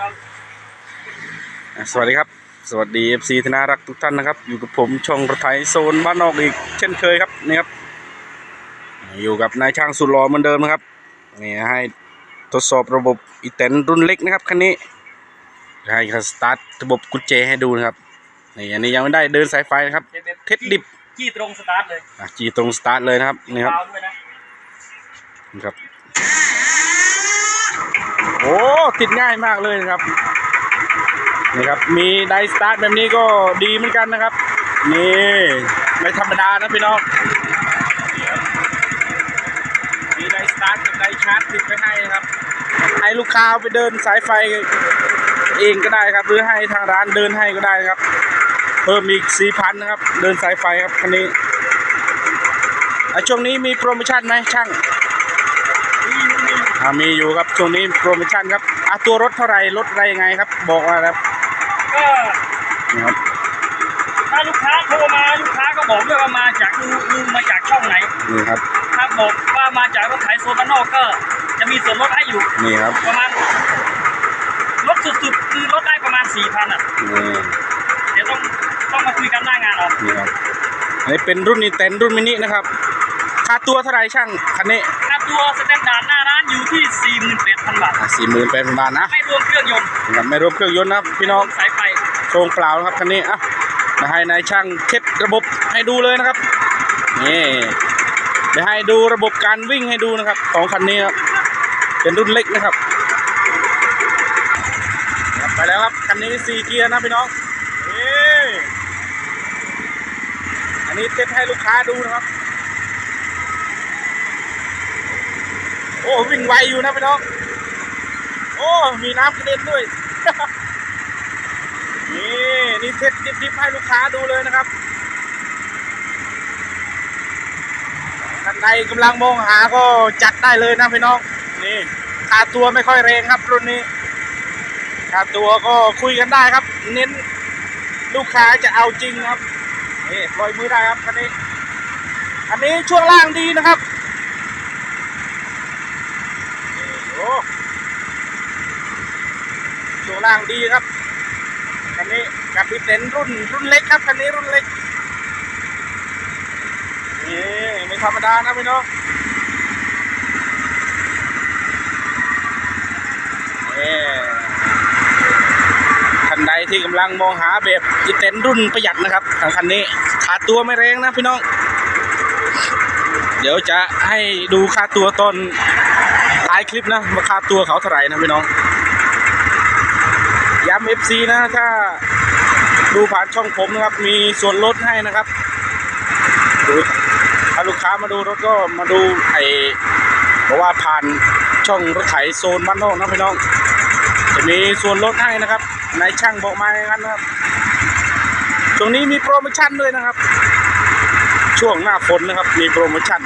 น้องอะสวัสดีครับ สวัสดี FC ที่น่ารักทุกท่านนะครับ อยู่กับผมช่องรถไถโซนบ้านนอกอีกเช่นเคยครับนี่ครับ อยู่กับนายช่างสุดหล่อเหมือนเดิมนะครับนี่ให้ทดสอบระบบอีแตนรุ่นเล็กนะครับคันนี้ให้เขาสตาร์ทระบบกุญแจให้ดูนะครับนี่อันนี้ยังไม่ได้เดินสายไฟนะครับเด็ดเด็ดเทสดิบจี้ตรงสตาร์ทเลยอะจีตรงสตาร์ทเลยนะครับนี่ครับเท้าด้วยนะนี่ครับ โอ้ติดง่ายมากเลยนะครับนี่ครับ มีไดสตาร์ทแบบนี้ก็ดีเหมือนกันนะครับ นี่ไม่ธรรมดานะพี่น้องมีไดสตาร์ทกับไดชาร์จติดไปให้นะครับ ให้ลูกค้าไปเดินสายไฟเองก็ได้ครับ หรือให้ทางร้านเดินให้ก็ได้ครับ เพิ่มอีกสี่พันนะครับ เดินสายไฟครับคันนี้ช่วงนี้มีโปรโมชั่นไหมช่าง มีอยู่ครับช่วงนี้โปรโมชั่นครับอะตัวรถเท่าไหร่รถอะไรยังไงครับ บอกมาครับก็นี่ครับถ้าลูกค้าโทรมาลูกค้าก็บอกด้วยว่ามาจากดูดูมาจากช่องไหนนี่ครับถ้าบอกว่ามาจากรถไถโซนบ้านนอกก็ จะมีส่วนลดให้อยู่นี่ครับประมาณลดสุดๆคือลดได้ประมาณสี่พันอะนี่เดี๋ยวต้องต้องมาคุยกันหน้างานเอานี่ครับอันนี้เป็นรุ่นนี้เต็นรุ่นมินินะครับค่าตัวเท่าไหร่ช่างคันนี้ค่า ตัวสแตนดาร์ดหน้าร้านอยู่ที่สี่หมื่นแปดพันบาท สี่หมื่นแปดพันบาทนะไม่รวมเครื่องยนต์นะครับไม่รวมเครื่องยนต์นะครับพี่น้อง สายไฟโครงเปล่านะครับคันนี้อะมาให้นายช่างเช็ดระบบให้ดูเลยนะครับ นี่เดี๋ยวให้ดูระบบการวิ่งให้ดูนะครับ ของคันนี้ครับเป็นรุ่นเล็กนะครับครับไปแล้วครับคันนี้สี่เกียร์นะพี่น้องนี่อันนี้เช็ดให้ลูกค้าดูนะครับ อ้วิ่งไวอยู่นะพี่น้อง โอ้ มีน้ำกระเด็นด้วย นี่นี่เทสดิบๆให้ลูกค้าดูเลยนะครับท่านใดกำลังมองหาก็จัดได้เลยนะพี่น้อง นี่ค่าตัวไม่ค่อยแรงครับรุ่นนี้ค่าตัวก็คุยกันได้ครับ เน้นลูกค้าจะเอาจริงครับนี่ลอยมือได้ครับคันนี้ อันนี้ช่วงล่างดีนะครับ โช่วงล่างดีครับคันนี้กับพี่เต็นรุ่นรุ่นเล็กครับคันนี้รุ่นเล็กนี่ไม่ธรรมดานะพี่น้องนี่ท่านใดที่กำลังมองหาแบบอีเต็นรุ่นประหยัดนะครับทางคันนี้ขาตัวไม่แรงนะพี่น้อง เดี๋ยวจะให้ดูค่าตัวตอนายคลิปนะว่าคาตัวเขาเท่าไหร่นะพี่น้อง ย้ำ FC นะ ถ้าดูผ่านช่องผมนะครับ มีส่วนลดให้นะครับดูถ้าลูกค้ามาดูรถก็มาดูไอ้เพราะว่าผ่านช่องรถไถโซนบ้านนอกนะพี่น้อง จะมีส่วนลดให้นะครับนายช่างบอกมาอย่างนั้นนะครับช่วงนี้มีโปรโมชั่นด้วยนะครับ ช่วงหน้าฝนนะครับ มีโปรโมชั่น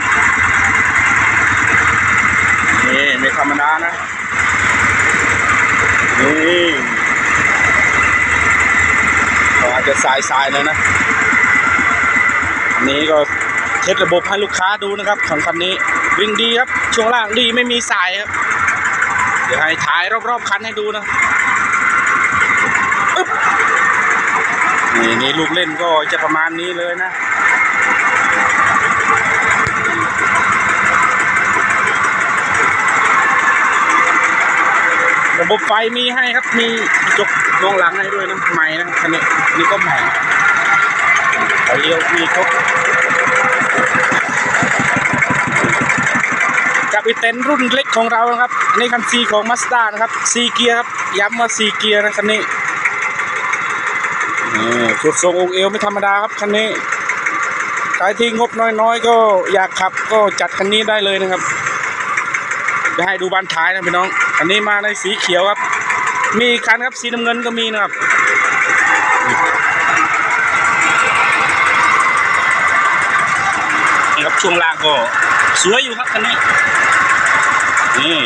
นี่ไม่ธรรมดานะ นี่ก็อาจจะสายสายๆหน่อยนะ อันนี้ก็เทสระบบให้ลูกค้าดูนะครับของคันนี้วิ่งดีครับ ช่วงล่างดีไม่มีสายครับ เดี๋ยวให้ถ่ายรอบๆคันให้ดูนะนี่นี่ลูกเล่นก็จะประมาณนี้เลยนะ ระบบไฟมีให้ครับ มีกระจกมองหลังให้ด้วยนะใหม่นะคันนี้นี่ก็ใหม่ไฟเลี้ยวมีครบกับอีเต็นรุ่นเล็กของเรานะครับนี่คันซีของมาสด้านะครับซีเกียร์ครับย้ำว่าซีเกียร์นะคันนี้สุดทรงองค์เอวไม่ธรรมดาครับคันนี้ใครที่งบน้อยๆ ก็อยากขับก็จัดคันนี้ได้เลยนะครับจะให้ดูบานท้ายนะพี่น้องอันนี้มาในสีเขียวครับ มีคันครับสีน้ำเงินก็มีนะครับนี่ครับช่วงล่างก็สวยอยู่ครับคันนี้นี่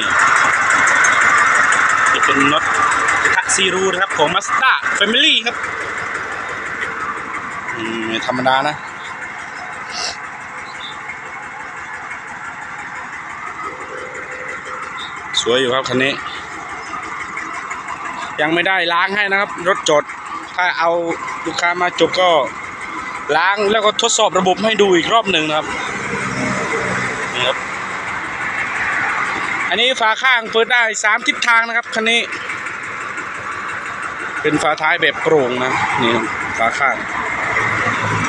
จะเป็นน็อตกระทะซีรูนะครับของ Mazda Family ครับอืมไม่ธรรมดานะ วยอยู่ครับคันนี้ ยังไม่ได้ล้างให้นะครับ รถจด ถ้าเอาลูกค้ามาจบก็ล้างแล้วก็ทดสอบระบบให้ดูอีกรอบหนึ่งนะครับนี่ครับ อันนี้ฝาข้างเปิดได้สามทิศทางนะครับคันนี้ เป็นฝาท้ายแบบโปร่งนะนี่ครับฝาข้าง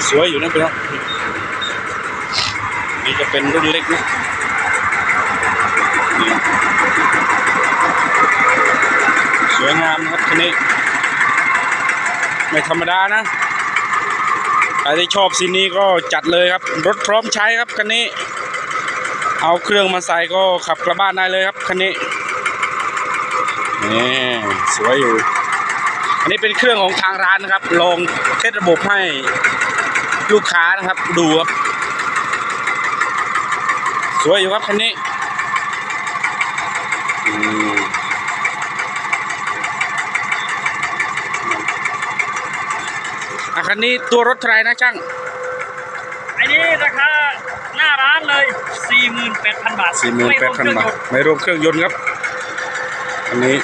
สวยอยู่นะพี่น้องนี่จะเป็นรุ่นเล็กนะ สวยงามนะครับคันนี้ ไม่ธรรมดานะใครที่ชอบสีนี้ก็จัดเลยครับ รถพร้อมใช้ครับคันนี้ เอาเครื่องมาใส่ก็ขับกลับบ้านได้เลยครับคันนี้นี่สวยอยู่ อันนี้เป็นเครื่องของทางร้านนะครับ ลองเทสระบบให้ลูกค้านะครับดูครับ สวยอยู่ครับคันนี้อืมอะ คันนี้ตัวรถเท่าไหรนะช่างอันนี้ราคาหน้าร้านเลย 48,000 บาทสี่หมื่นแปดพันบาทไม่รวมเครื่องยนต์ครับอันนี้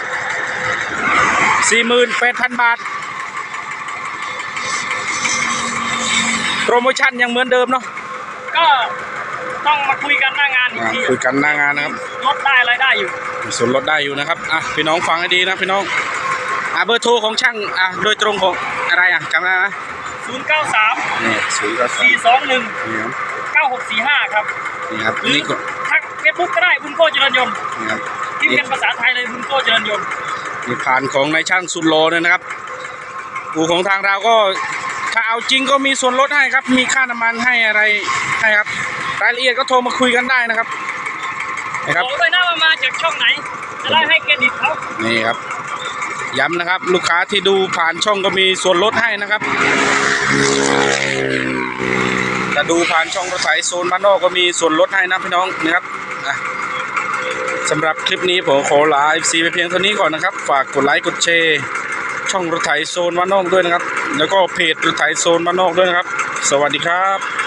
สี่หมื่นแปดพันบาท โปรโมชั่นยังเหมือนเดิมเนาะก็ต้องมาคุยกันหน้างานอีกอ่าทีคุยกันหน้างานนะครับ ลดได้อะไรได้อยู่ มีส่วนลดได้อยู่นะครับ อะ พี่น้องฟังให้ดีนะพี่น้อง อะเบอร์โทรของช่าง อะ โดยตรงของอะไรอะจำได้ไหม 093 นี่ศูนย์ก็สาม421 นี่ครับ9645 ครับ นี่ครับหรือนี่ก็ทักเฟซบุ๊กก็ได้บุญโก้เจริญยนต์นี่ครับ พิมพ์เป็นภาษาไทยเลยบุญโก้เจริญยนต์นี่ผ่านของนายช่างสุดโลเลยนะครับอู่ของทางเราก็ถ้าเอาจริงก็มีส่วนลดให้ครับ มีค่าน้ำมันให้อะไรให้ครับ รายละเอียดก็โทรมาคุยกันได้นะครับนะครับ บอกด้วยนะว่ามาจากช่องไหน จะได้ให้เครดิตเขานี่ครับ ย้ำนะครับ ลูกค้าที่ดูผ่านช่องก็มีส่วนลดให้นะครับ จะดูผ่านช่องรถไฟโซนบ้านนอกก็มีส่วนลดให้นะพี่น้องนะครับสำหรับคลิปนี้ผมขอลา FC ไปเพียงเท่านี้ก่อนนะครับ ฝากกดไลค์กดแชร์ช่องรถไถโซนบ้านนอกด้วยนะครับ แล้วก็เพจรถไถโซนบ้านนอกด้วยนะครับ สวัสดีครับ